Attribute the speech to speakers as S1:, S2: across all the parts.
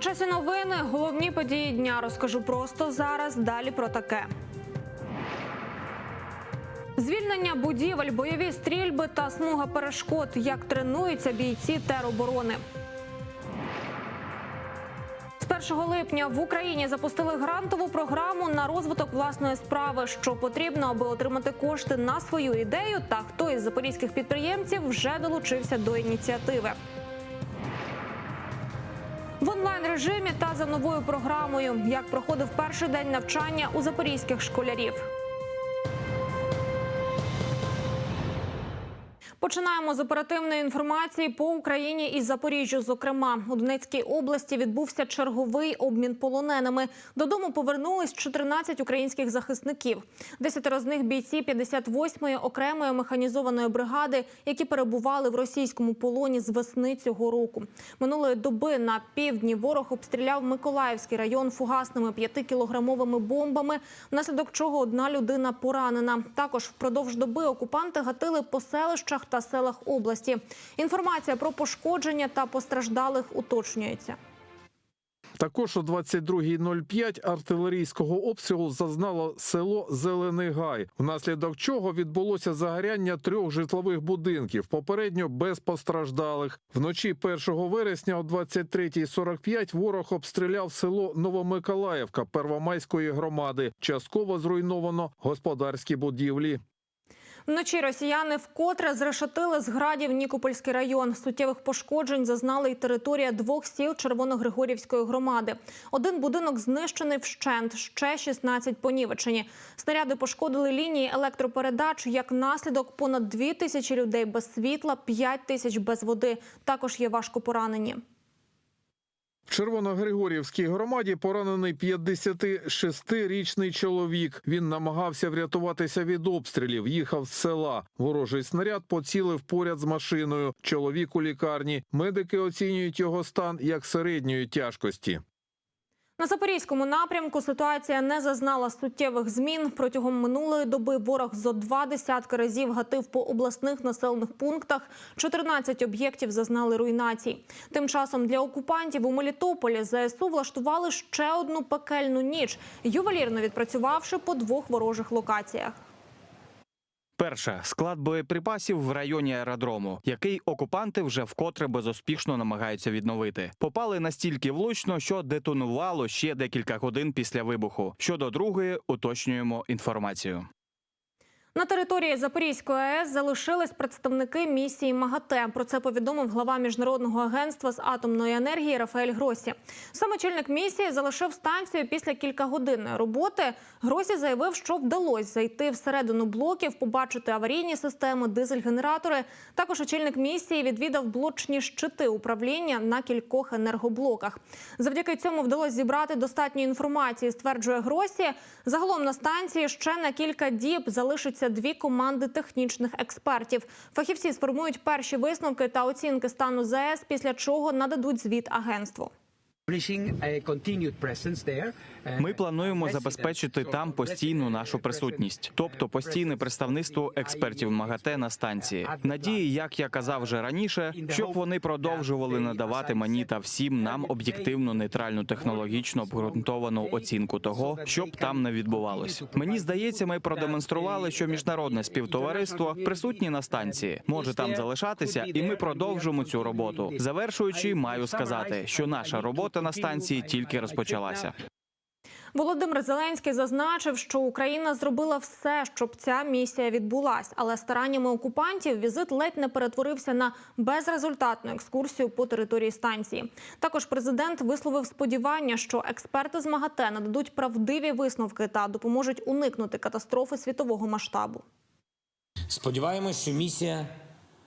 S1: На часі новини головні події дня розкажу просто зараз. Далі про таке. Звільнення будівель, бойові стрільби та смуга перешкод. Як тренуються бійці тероборони. З 1 липня в Україні запустили грантову програму на розвиток власної справи, що потрібно, аби отримати кошти на свою ідею. Та хто із запорізьких підприємців вже долучився до ініціативи. В онлайн режимі та за новою програмою, як проходив перший день навчання у запорізьких школярів. Починаємо з оперативної інформації по Україні і Запоріжжю. Зокрема, у Донецькій області відбувся черговий обмін полоненими. Додому повернулись 14 українських захисників. Десятеро з них бійці 58-ї окремої механізованої бригади, які перебували в російському полоні з весни цього року. Минулої доби на півдні ворог обстріляв Миколаївський район фугасними 5-кілограмовими бомбами, внаслідок чого одна людина поранена. Також впродовж доби окупанти гатили по селищах та селах області. Інформація про пошкодження та постраждалих уточнюється.
S2: Також о 22.05 артилерійського обстрілу зазнало село Зелений Гай, внаслідок чого відбулося загоряння трьох житлових будинків, попередньо без постраждалих. Вночі 1 вересня о 23.45 ворог обстріляв село Новомиколаївка Первомайської громади. Частково зруйновано господарські будівлі.
S1: Вночі росіяни вкотре зрешетили з градів Нікопольський район. Суттєвих пошкоджень зазнали й територія двох сіл Червоногригорівської громади. Один будинок знищений вщент, ще 16 понівечені. Снаряди пошкодили лінії електропередач. Як наслідок, понад дві тисячі людей без світла, 5 тисяч без води. Також є важко поранені.
S2: Червоногригорівській громаді поранений 56-річний чоловік. Він намагався врятуватися від обстрілів. Їхав з села. Ворожий снаряд поцілив поряд з машиною. Чоловік у лікарні. Медики оцінюють його стан як середньої тяжкості.
S1: На запорізькому напрямку ситуація не зазнала суттєвих змін. Протягом минулої доби ворог зо два десятки разів гатив по обласних населених пунктах. 14 об'єктів зазнали руйнацій. Тим часом для окупантів у Мелітополі ЗСУ влаштували ще одну пекельну ніч, ювелірно відпрацювавши по двох ворожих локаціях.
S3: Перше склад боєприпасів в районі аеродрому, який окупанти вже вкотре безуспішно намагаються відновити. Попали настільки влучно, що детонувало ще декілька годин після вибуху. Щодо другої, уточнюємо інформацію.
S1: На території Запорізької АЕС залишились представники місії МАГАТЕ. Про це повідомив глава міжнародного агентства з атомної енергії Рафаель Гросі. Саме очільник місії залишив станцію після кількагодинної роботи. Гросі заявив, що вдалося зайти всередину блоків, побачити аварійні системи, дизель-генератори. Також очільник місії відвідав блочні щити управління на кількох енергоблоках. Завдяки цьому вдалося зібрати достатньо інформації. Стверджує Гросі. Загалом на станції ще на кілька діб залишиться дві команди технічних експертів. Фахівці сформують перші висновки та оцінки стану ЗАЕС, після чого нададуть звіт агентству.
S3: Ми плануємо забезпечити там постійну нашу присутність, тобто постійне представництво експертів МАГАТЕ на станції. Надії, як я казав вже раніше, щоб вони продовжували надавати мені та всім нам об'єктивну нейтральну технологічно обґрунтовану оцінку того, що б там не відбувалось. Мені здається, ми продемонстрували, що міжнародне співтовариство присутні на станції, може там залишатися, і ми продовжимо цю роботу. Завершуючи, маю сказати, що наша робота на станції тільки розпочалася.
S1: Володимир Зеленський зазначив, що Україна зробила все, щоб ця місія відбулась, але стараннями окупантів візит ледь не перетворився на безрезультатну екскурсію по території станції. Також президент висловив сподівання, що експерти з МАГАТЕ нададуть правдиві висновки та допоможуть уникнути катастрофи світового масштабу.
S4: Сподіваємось, що місія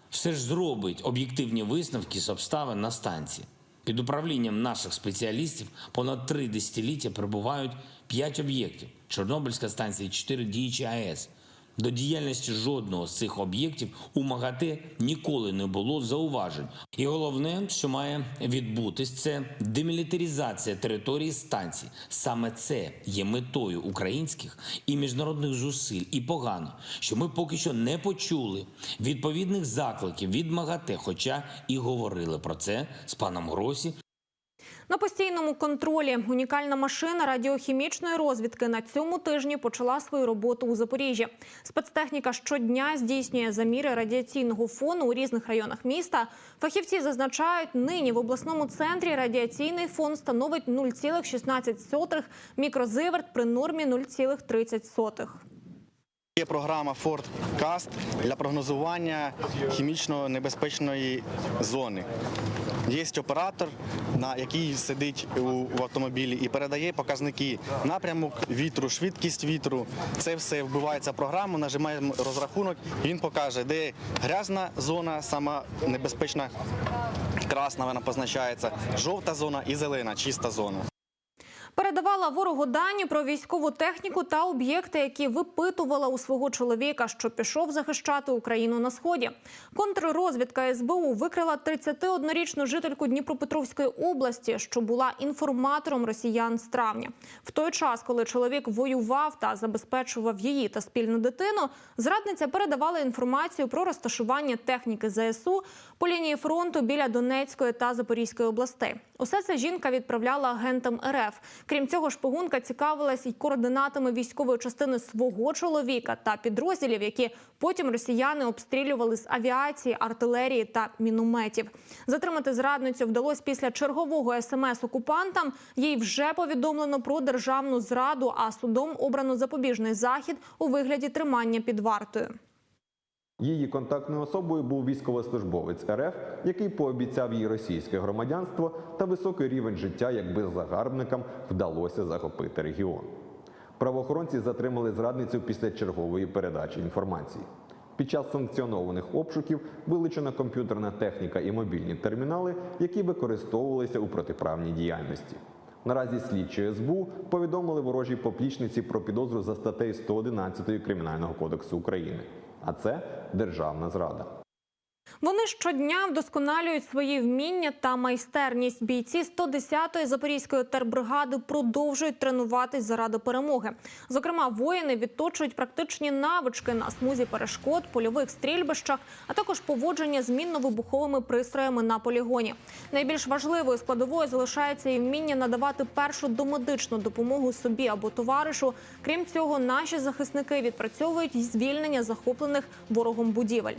S4: все ж зробить об'єктивні висновки з обставин на станції. Під управлінням наших спеціалістів понад три десятиліття перебувають п'ять об'єктів: Чорнобильська станція, і чотири діючі АЕС. До діяльності жодного з цих об'єктів у МАГАТЕ ніколи не було зауважень. І головне, що має відбутись, це демілітаризація території станції. Саме це є метою українських і міжнародних зусиль. І погано, що ми поки що не почули відповідних закликів від МАГАТЕ, хоча і говорили про це з паном Гросі
S1: На постійному контролі унікальна машина радіохімічної розвідки на цьому тижні почала свою роботу у Запоріжжі. Спецтехніка щодня здійснює заміри радіаційного фону у різних районах міста. Фахівці зазначають, нині в обласному центрі радіаційний фон становить 0,16 мікрозиверт при нормі 0,30.
S5: Є програма Forecast для прогнозування хімічно небезпечної зони. Є оператор, на який сидить в автомобілі і передає показники напрямок вітру, швидкість вітру. Це все вбивається в програму, нажимаємо розрахунок. Він покаже, де грязна зона, сама небезпечна, красна вона позначається, жовта зона і зелена, чиста зона.
S1: Передавала ворогу дані про військову техніку та об'єкти, які випитувала у свого чоловіка, що пішов захищати Україну на сході. Контррозвідка СБУ викрила 31-річну жительку Дніпропетровської області, що була інформатором росіян з травня. В той час, коли чоловік воював та забезпечував її та спільну дитину, зрадниця передавала інформацію про розташування техніки ЗСУ по лінії фронту біля Донецької та Запорізької областей. Усе це жінка відправляла агентам РФ. Крім цього, шпигунка цікавилась і координатами військової частини свого чоловіка та підрозділів, які потім росіяни обстрілювали з авіації, артилерії та мінометів. Затримати зрадницю вдалося після чергового смс окупантам. Їй вже повідомлено про державну зраду, а судом обрано запобіжний захід у вигляді тримання під вартою.
S6: Її контактною особою був військовослужбовець РФ, який пообіцяв їй російське громадянство та високий рівень життя, якби загарбникам вдалося захопити регіон. Правоохоронці затримали зрадницю після чергової передачі інформації. Під час санкціонованих обшуків вилучена комп'ютерна техніка і мобільні термінали, які використовувалися у протиправній діяльності. Наразі слідчі СБУ повідомили ворожій поплічниці про підозру за статтею 111 Кримінального кодексу України. А це державна зрада.
S1: Вони щодня вдосконалюють свої вміння та майстерність. Бійці 110-ї запорізької тербригади продовжують тренуватись заради перемоги. Зокрема, воїни відточують практичні навички на смузі перешкод, польових стрільбищах, а також поводження з мінно-вибуховими пристроями на полігоні. Найбільш важливою складовою залишається і вміння надавати першу домедичну допомогу собі або товаришу. Крім цього, наші захисники відпрацьовують звільнення захоплених ворогом будівель.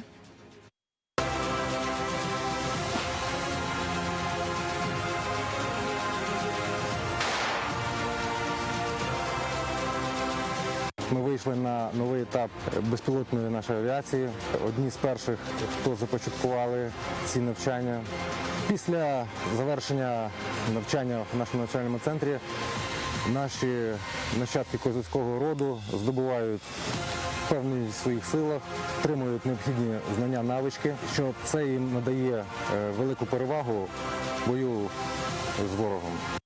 S7: Ми вийшли на новий етап безпілотної нашої авіації. Одні з перших, хто започаткували ці навчання. Після завершення навчання в нашому навчальному центрі наші нащадки козацького роду здобувають впевненість в своїх силах, отримують необхідні знання, навички, що це їм надає е, велику перевагу в бою з ворогом.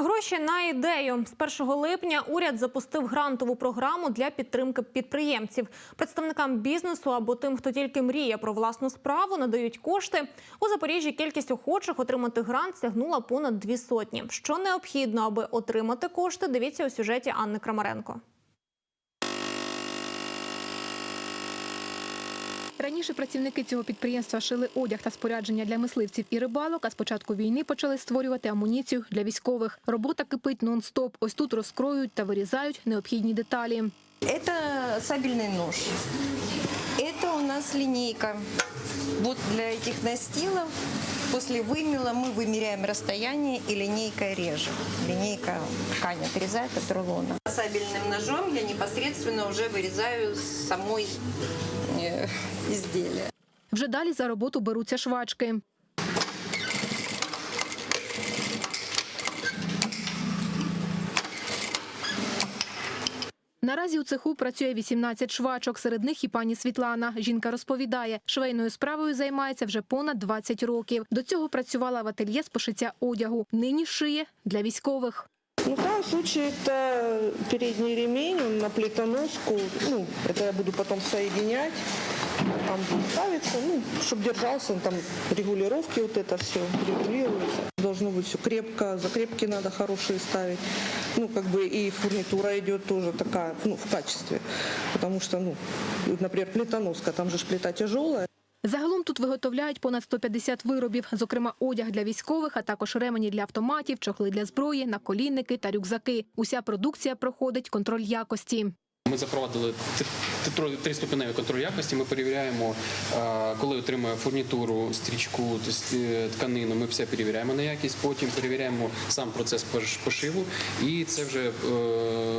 S1: Гроші на ідею з 1 липня уряд запустив грантову програму для підтримки підприємців. Представникам бізнесу або тим, хто тільки мріє про власну справу, надають кошти. У Запоріжжі кількість охочих отримати грант сягнула понад дві сотні. Що необхідно, аби отримати кошти? Дивіться у сюжеті Анни Крамаренко.
S8: Раніше працівники цього підприємства шили одяг та спорядження для мисливців і рибалок, а з початку війни почали створювати амуніцію для військових. Робота кипить нон-стоп. Ось тут розкроюють та вирізають необхідні деталі.
S9: Это сабельный нож. Это у нас линейка. Вот для этих настилов после вымела мы вымеряем расстояние и линейкой режем. Линейка ткань отрезает от рулона. Сабельным ножом я непосредственно уже вырезаю с самой э, изделия.
S8: Вже далі за роботу беруться швачки. Наразі у цеху працює 18 швачок. Серед них і пані Світлана. Жінка розповідає, швейною справою займається вже понад 20 років. До цього працювала в ательє з пошиття одягу. Нині шиє для військових.
S10: Ну, в данном случае это передний ремень на плитоноску. Ну, это я буду потом соединять Там будет ставиться, ну, чтобы держался, там регулировки вот это все регулируется. Должно быть все крепко, закрепки надо хорошие ставить. Ну, как бы и фурнитура идет тоже такая, ну, в качестве. Потому что, ну, вот, например, плитоноска, там же ж плита тяжелая.
S8: Загалом тут виготовляють понад 150 виробів, зокрема одяг для військових, а також ремені для автоматів, чохли для зброї, наколінники та рюкзаки. Уся продукція проходить контроль якості.
S11: Ми запровадили три- триступеневий контроль якості. Ми перевіряємо, е, коли отримує фурнітуру, стрічку, е, тканину. Ми все перевіряємо на якість. Потім перевіряємо сам процес пошиву. І це вже е,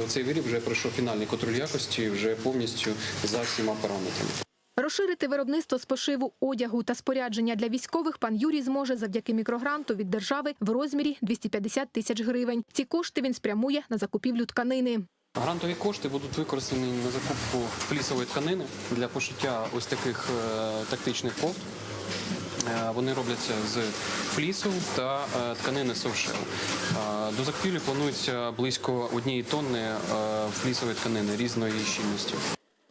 S11: цей виріб вже пройшов фінальний контроль якості вже повністю за всіма параметрами.
S8: Розширити виробництво з пошиву одягу та спорядження для військових пан Юрій зможе завдяки мікрогранту від держави в розмірі 250 тисяч гривень. Ці кошти він спрямує на закупівлю тканини.
S11: Грантові кошти будуть використані на закупку флісової тканини для пошиття ось таких е, тактичних кофт. Е, Вони робляться з флісу та е, тканини совшел. До закупівлі планується близько однієї тонни флісової тканини різної щільності.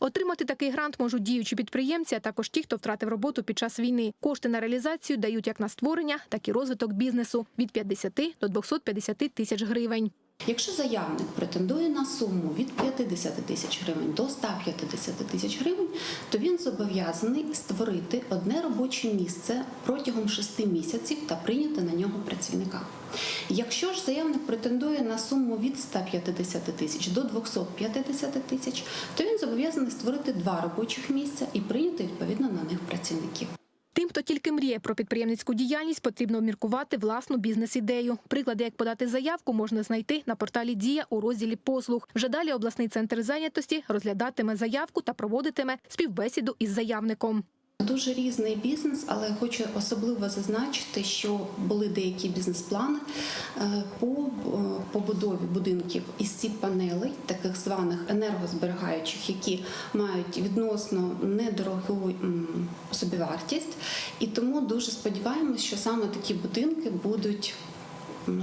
S8: Отримати такий грант можуть діючі підприємці, а також ті, хто втратив роботу під час війни. Кошти на реалізацію дають як на створення, так і розвиток бізнесу від 50 до 250 тисяч гривень.
S12: Якщо заявник претендує на суму від 50 тисяч гривень до 150 тисяч гривень, то він зобов'язаний створити одне робоче місце протягом 6 місяців та прийняти на нього працівника. Якщо ж заявник претендує на суму від 150 тисяч до 250 тисяч, то він зобов'язаний створити два робочих місця і прийняти відповідно на них працівників.
S8: Тим, хто тільки мріє про підприємницьку діяльність, потрібно обміркувати власну бізнес-ідею. Приклади, як подати заявку, можна знайти на порталі Дія у розділі послуг. Вже далі обласний центр зайнятості розглядатиме заявку та проводитиме співбесіду із заявником.
S12: Дуже різний бізнес, але хочу особливо зазначити, що були деякі бізнес-плани е, по е, побудові будинків із ці панелей, таких званих енергозберігаючих, які мають відносно недорогу собівартість. І тому дуже сподіваємось, що саме такі будинки будуть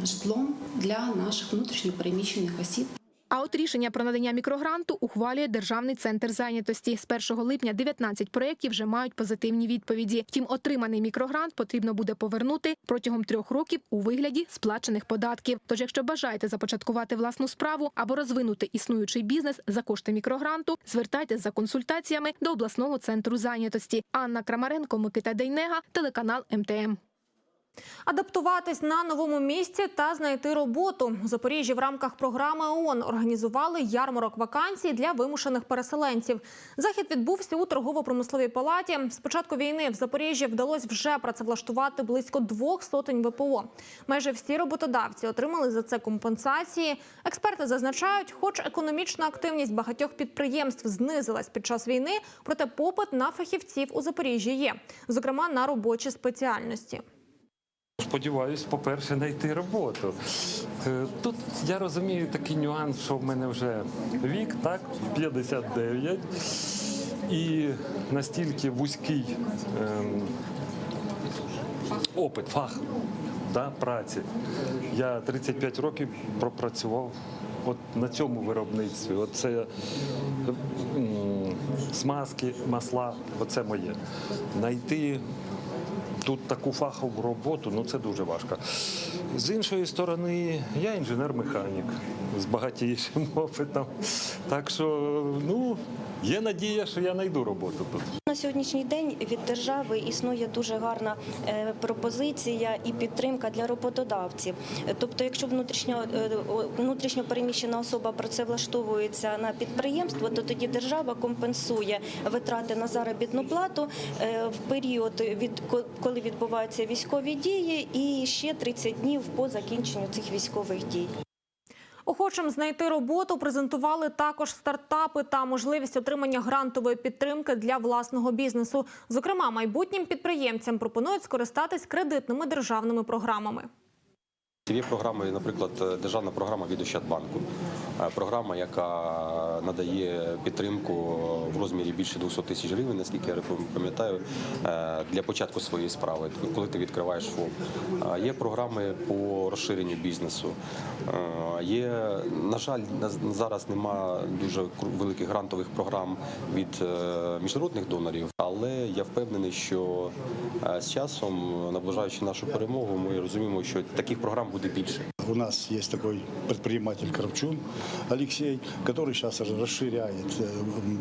S12: житлом для наших внутрішньопереміщених осіб.
S8: А от рішення про надання мікрогранту ухвалює Державний центр зайнятості. З 1 липня 19 проєктів вже мають позитивні відповіді. Втім, отриманий мікрогрант потрібно буде повернути протягом трьох років у вигляді сплачених податків. Тож, якщо бажаєте започаткувати власну справу або розвинути існуючий бізнес за кошти мікрогранту, звертайтеся за консультаціями до обласного центру зайнятості. Анна Крамаренко, Микита Дейнега, телеканал МТМ.
S1: Адаптуватись на новому місці та знайти роботу у Запоріжжі в рамках програми ООН організували ярмарок вакансій для вимушених переселенців. Захід відбувся у торгово-промисловій палаті. З початку війни в Запоріжжі вдалося вже працевлаштувати близько двох сотень ВПО. Майже всі роботодавці отримали за це компенсації. Експерти зазначають, хоч економічна активність багатьох підприємств знизилась під час війни, проте попит на фахівців у Запоріжжі є, зокрема на робочі спеціальності.
S13: Сподіваюсь, по-перше, знайти роботу. Е, Тут я розумію такий нюанс, що в мене вже вік, так, 59, і настільки вузький ем, опит, фах да, праці. Я 35 років пропрацював от на цьому виробництві. Оце м, смазки, масла, оце моє. Найти тут таку фахову роботу, ну це дуже важко. З іншої сторони, я інженер-механік з багатішим опитом. Так що, ну, є надія, що я знайду роботу тут.
S14: На сьогоднішній день від держави існує дуже гарна е, пропозиція і підтримка для роботодавців. Тобто, якщо е, внутрішньо переміщена особа працевлаштовується на підприємство, то тоді держава компенсує витрати на заробітну плату е, в період від ко- коли відбуваються військові дії, і ще 30 днів по закінченню цих військових дій.
S1: Охочим знайти роботу презентували також стартапи та можливість отримання грантової підтримки для власного бізнесу. Зокрема, майбутнім підприємцям пропонують скористатись кредитними державними програмами.
S15: Є програми, наприклад, державна програма від Ощадбанку. Е, Програма, яка надає підтримку в розмірі більше 200 тисяч гривень, наскільки я пам'ятаю, е, для початку своєї справи, коли ти відкриваєш ФОП. Е, Є програми по розширенню бізнесу. Е, Є, на жаль, зараз нема дуже великих грантових програм від е, міжнародних донорів, але я впевнений, що е, з часом, наближаючи нашу перемогу, ми розуміємо, що таких програм буде більше.
S16: У нас есть такой предприниматель Кравчун Алексей, который сейчас расширяет э,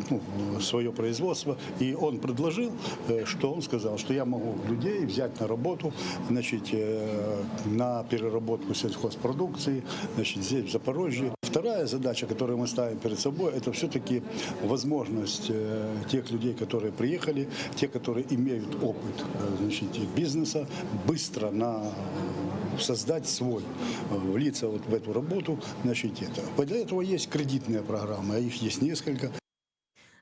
S16: ну, своє производство. и он предложил, э, что он сказал, что я могу людей взять на работу, значит, э, на переработку сельхозпродукции, значит, здесь в Запорожье. Вторая задача, которую мы ставим перед собой, это все-таки возможность тех людей, которые приехали, те, которые имеют опыт значит, бизнеса, быстро на создать свой, э, влиться вот в эту работу, значит, это. Для этого есть кредитные программы, а их есть несколько.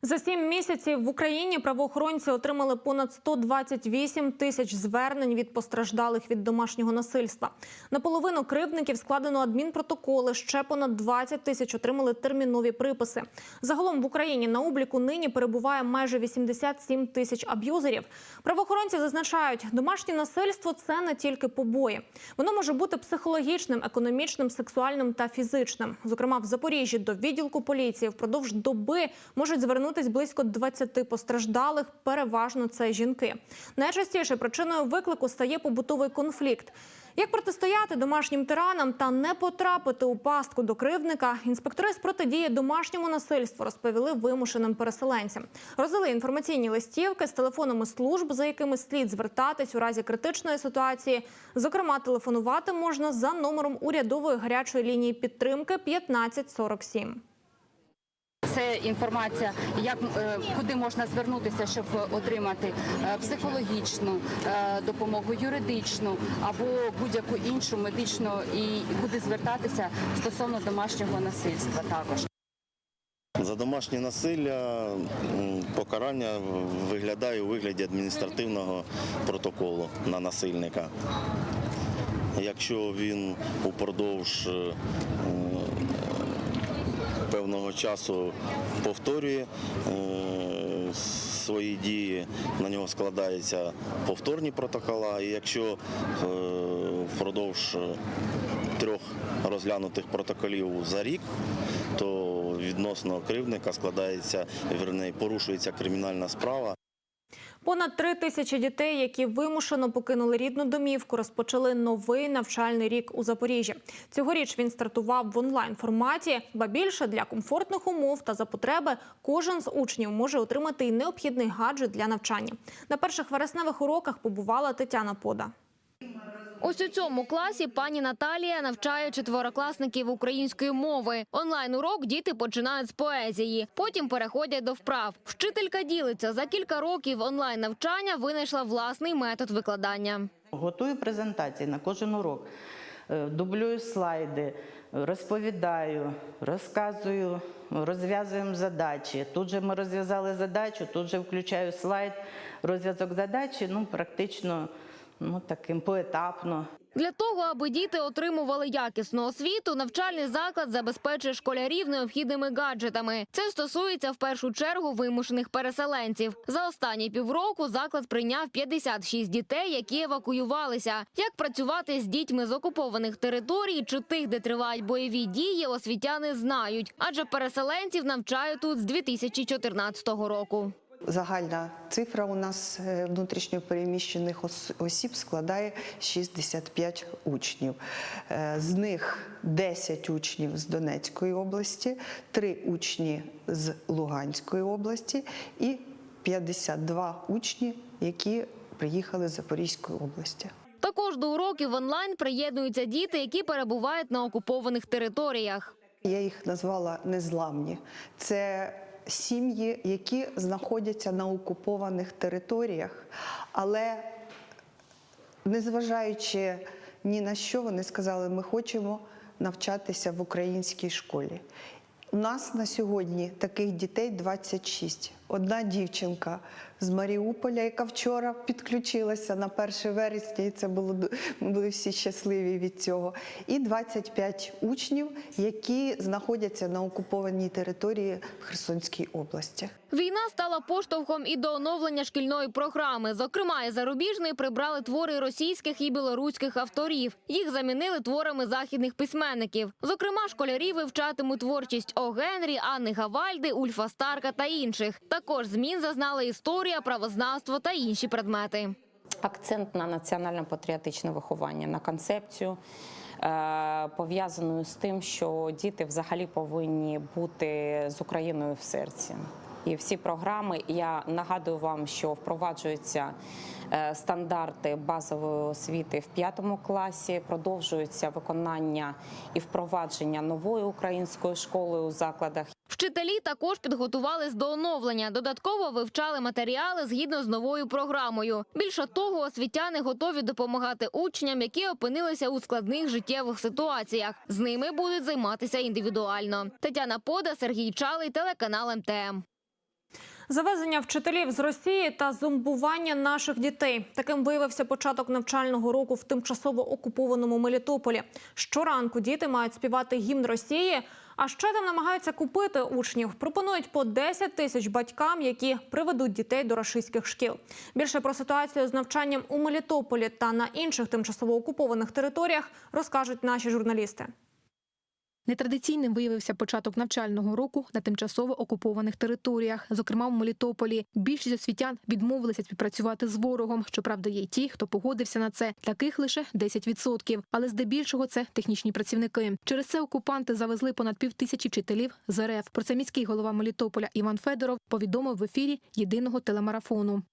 S1: За сім місяців в Україні правоохоронці отримали понад 128 тисяч звернень від постраждалих від домашнього насильства. Наполовину кривдників складено адмінпротоколи. Ще понад 20 тисяч отримали термінові приписи. Загалом в Україні на обліку нині перебуває майже 87 тисяч аб'юзерів. Правоохоронці зазначають, домашнє насильство це не тільки побої. Воно може бути психологічним, економічним, сексуальним та фізичним. Зокрема, в Запоріжжі до відділку поліції впродовж доби можуть звернутись близько 20 постраждалих. Переважно це жінки. Найчастіше причиною виклику стає побутовий конфлікт. Як протистояти домашнім тиранам та не потрапити у пастку до кривдника, інспектори з протидії домашньому насильству розповіли вимушеним переселенцям. Роздали інформаційні листівки з телефонами служб, за якими слід звертатись у разі критичної ситуації. Зокрема, телефонувати можна за номером урядової гарячої лінії підтримки 1547.
S17: Це інформація, як е, куди можна звернутися, щоб отримати е, психологічну е, допомогу, юридичну або будь-яку іншу медичну, і куди звертатися стосовно домашнього насильства також.
S18: За домашнє насилля покарання виглядає у вигляді адміністративного протоколу на насильника. Якщо він упродовж певного часу повторює е, свої дії, на нього складаються повторні протокола. І якщо е, впродовж е, трьох розглянутих протоколів за рік, то відносно кривдника складається, верне порушується кримінальна справа.
S1: Понад три тисячі дітей, які вимушено покинули рідну домівку, розпочали новий навчальний рік у Запоріжжі. Цьогоріч він стартував в онлайн форматі, ба більше для комфортних умов та за потреби кожен з учнів може отримати й необхідний гаджет для навчання. На перших вересневих уроках побувала Тетяна Пода.
S19: Ось у цьому класі пані Наталія навчає четверокласників української мови. Онлайн-урок діти починають з поезії, потім переходять до вправ. Вчителька ділиться за кілька років онлайн навчання винайшла власний метод викладання.
S20: Готую презентації на кожен урок, е, дублюю слайди, розповідаю, розказую, розв'язуємо задачі. Тут же ми розв'язали задачу, тут же включаю слайд, розв'язок задачі, ну практично ну, таким поетапно.
S19: Для того, аби діти отримували якісну освіту, навчальний заклад забезпечує школярів необхідними гаджетами. Це стосується в першу чергу вимушених переселенців. За останні півроку заклад прийняв 56 дітей, які евакуювалися. Як працювати з дітьми з окупованих територій чи тих, де тривають бойові дії, освітяни знають, адже переселенців навчають тут з 2014 року.
S21: Загальна цифра у нас е, внутрішньопереміщених ос- осіб складає 65 учнів. Е, З них 10 учнів з Донецької області, 3 учні з Луганської області і 52 учні, які приїхали з Запорізької області.
S19: Також до уроків онлайн приєднуються діти, які перебувають на окупованих територіях.
S21: Я їх назвала незламні. Це сім'ї, які знаходяться на окупованих територіях, але незважаючи ні на що, вони сказали, ми хочемо навчатися в українській школі. У нас на сьогодні таких дітей 26. Одна дівчинка з Маріуполя, яка вчора підключилася на 1 вересня, і це було були всі щасливі від цього. І 25 учнів, які знаходяться на окупованій території в Херсонській області.
S19: Війна стала поштовхом і до оновлення шкільної програми. Зокрема, із зарубіжної прибрали твори російських і білоруських авторів. Їх замінили творами західних письменників. Зокрема, школярі вивчатимуть творчість О. Генрі, Анни Гавальди, Ульфа Старка та інших. Також змін зазнали історія, правознавство та інші предмети.
S22: акцент на національно-патріотичне виховання, на концепцію. е, Пов'язаною з тим, що діти взагалі повинні бути з Україною в серці. І всі програми я нагадую вам, що впроваджуються е, стандарти базової освіти в п'ятому класі, продовжується виконання і впровадження нової української школи у закладах.
S19: Вчителі також підготувались до оновлення. Додатково вивчали матеріали згідно з новою програмою. Більше того, освітяни готові допомагати учням, які опинилися у складних життєвих ситуаціях. З ними будуть займатися індивідуально. Тетяна Пода, Сергій Чалий, телеканал МТМ.
S1: Завезення вчителів з Росії та зомбування наших дітей. Таким виявився початок навчального року в тимчасово окупованому Мелітополі. Щоранку діти мають співати гімн Росії. А ще там намагаються купити учнів. Пропонують по 10 тисяч батькам, які приведуть дітей до рашистських шкіл. Більше про ситуацію з навчанням у Мелітополі та на інших тимчасово окупованих територіях розкажуть наші журналісти.
S8: Нетрадиційним виявився початок навчального року на тимчасово окупованих територіях, зокрема в Мелітополі. Більшість освітян відмовилися співпрацювати з ворогом. Щоправда, є й ті, хто погодився на це. Таких лише 10%. Але здебільшого це технічні працівники. Через це окупанти завезли понад півтисячі вчителів з РФ. Про це міський голова Мелітополя Іван Федоров повідомив в ефірі єдиного телемарафону.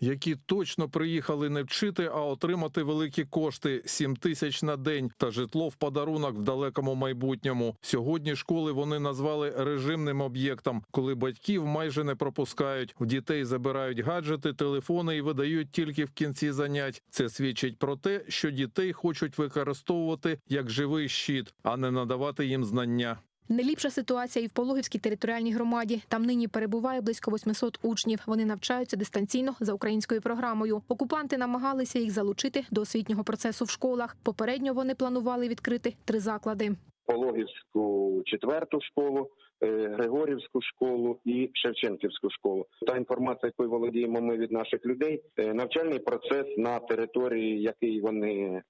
S23: Які точно приїхали не вчити, а отримати великі кошти 7 тисяч на день та житло в подарунок в далекому майбутньому. Сьогодні школи вони назвали режимним об'єктом, коли батьків майже не пропускають. В дітей забирають гаджети, телефони і видають тільки в кінці занять. Це свідчить про те, що дітей хочуть використовувати як живий щит, а не надавати їм знання.
S8: Не ліпша ситуація і в Пологівській територіальній громаді. Там нині перебуває близько 800 учнів. Вони навчаються дистанційно за українською програмою. Окупанти намагалися їх залучити до освітнього процесу в школах. Попередньо вони планували відкрити три заклади.
S24: Пологівську четверту школу, е, Григорівську школу і Шевченківську школу. Та інформація, якою володіємо ми від наших людей, е, навчальний процес на території, який вони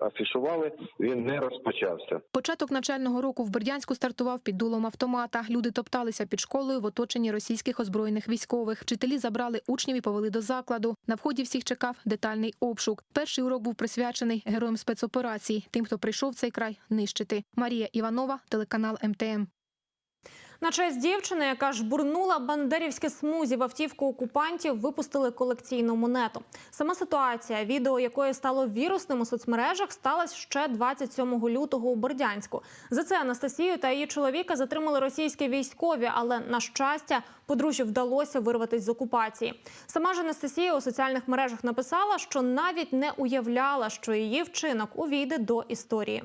S24: афішували, він не розпочався.
S8: Початок навчального року в Бердянську стартував під дулом автомата. Люди топталися під школою в оточенні російських озброєних військових. Вчителі забрали учнів і повели до закладу. На вході всіх чекав детальний обшук. Перший урок був присвячений героям спецоперації, тим, хто прийшов в цей край нищити. Марія Іванова, телеканал МТМ.
S1: На честь дівчини, яка жбурнула бандерівські смузі в автівку окупантів, випустили колекційну монету. Сама ситуація, відео якої стало вірусним у соцмережах, сталася ще 27 лютого у Бердянську. За це Анастасію та її чоловіка затримали російські військові, але на щастя, подружжю вдалося вирватися з окупації. Сама ж Анастасія у соціальних мережах написала, що навіть не уявляла, що її вчинок увійде до історії.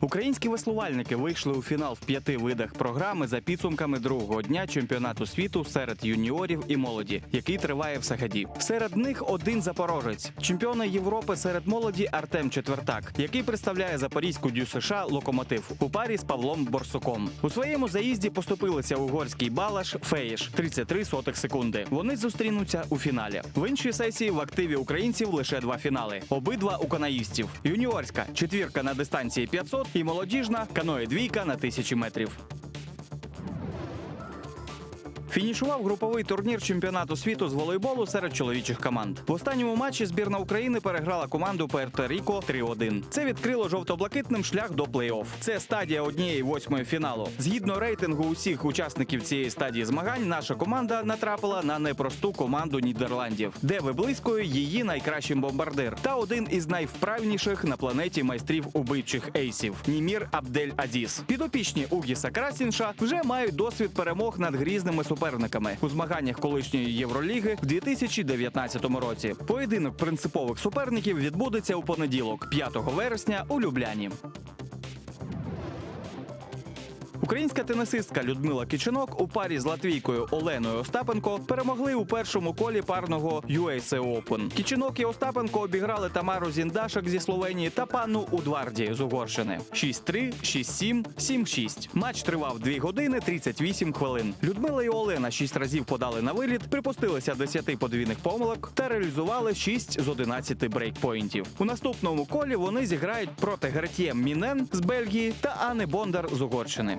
S3: Українські веслувальники вийшли у фінал в п'яти видах програми за підсумками другого дня чемпіонату світу серед юніорів і молоді, який триває в Сагаді. Серед них один запорожець, чемпіона Європи серед молоді Артем Четвертак, який представляє запорізьку дю США локомотив у парі з Павлом Борсуком. У своєму заїзді поступилися угорський балаш Феєш 33 сотих секунди. Вони зустрінуться у фіналі. В іншій сесії в активі українців лише два фінали. Обидва у канаїстів. Юніорська четвірка на дистанції 500 і молодіжна каної двійка на тисячі метрів. Фінішував груповий турнір чемпіонату світу з волейболу серед чоловічих команд. В останньому матчі збірна України переграла команду Пуерто-Ріко 3-1. Це відкрило жовто-блакитним шлях до плей-офф. Це стадія однієї восьмої фіналу. Згідно рейтингу усіх учасників цієї стадії змагань, наша команда натрапила на непросту команду Нідерландів, де виблискує її найкращий бомбардир та один із найвправніших на планеті майстрів убивчих ейсів Німір Абдель Азіз. Підопічні Угіса Красінша вже мають досвід перемог над грізними суперниками у змаганнях колишньої Євроліги в 2019 році. Поєдинок принципових суперників відбудеться у понеділок, 5 вересня, у Любляні. Українська тенісистка Людмила Кичинок у парі з латвійкою Оленою Остапенко перемогли у першому колі парного USA Open. Кичинок і Остапенко обіграли Тамару Зіндашак зі Словенії та панну Удварді з Угорщини. 6-3, 6-7, 7-6. Матч тривав 2 години 38 хвилин. Людмила і Олена 6 разів подали на виліт, припустилися 10 подвійних помилок та реалізували 6 з 11 брейкпоінтів. У наступному колі вони зіграють проти Гертє Мінен з Бельгії та Ани Бондар з Угорщини.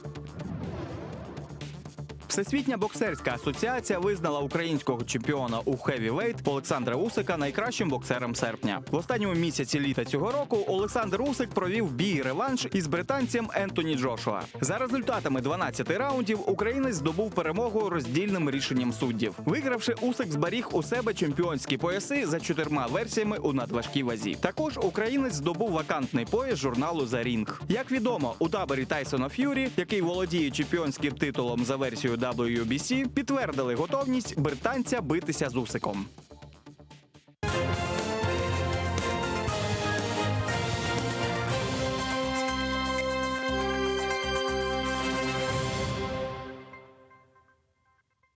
S3: Всесвітня боксерська асоціація визнала українського чемпіона у хевівейт Олександра Усика найкращим боксером серпня. В останньому місяці літа цього року Олександр Усик провів бій реванш із британцем Ентоні Джошуа. За результатами 12 раундів українець здобув перемогу роздільним рішенням суддів. Вигравши, Усик зберіг у себе чемпіонські пояси за чотирма версіями у надважкій вазі. Також українець здобув вакантний пояс журналу «За Рінг». Як відомо, у таборі Тайсона Ф'юрі, який володіє чемпіонським титулом за версією WBC, підтвердили готовність британця битися з Усиком.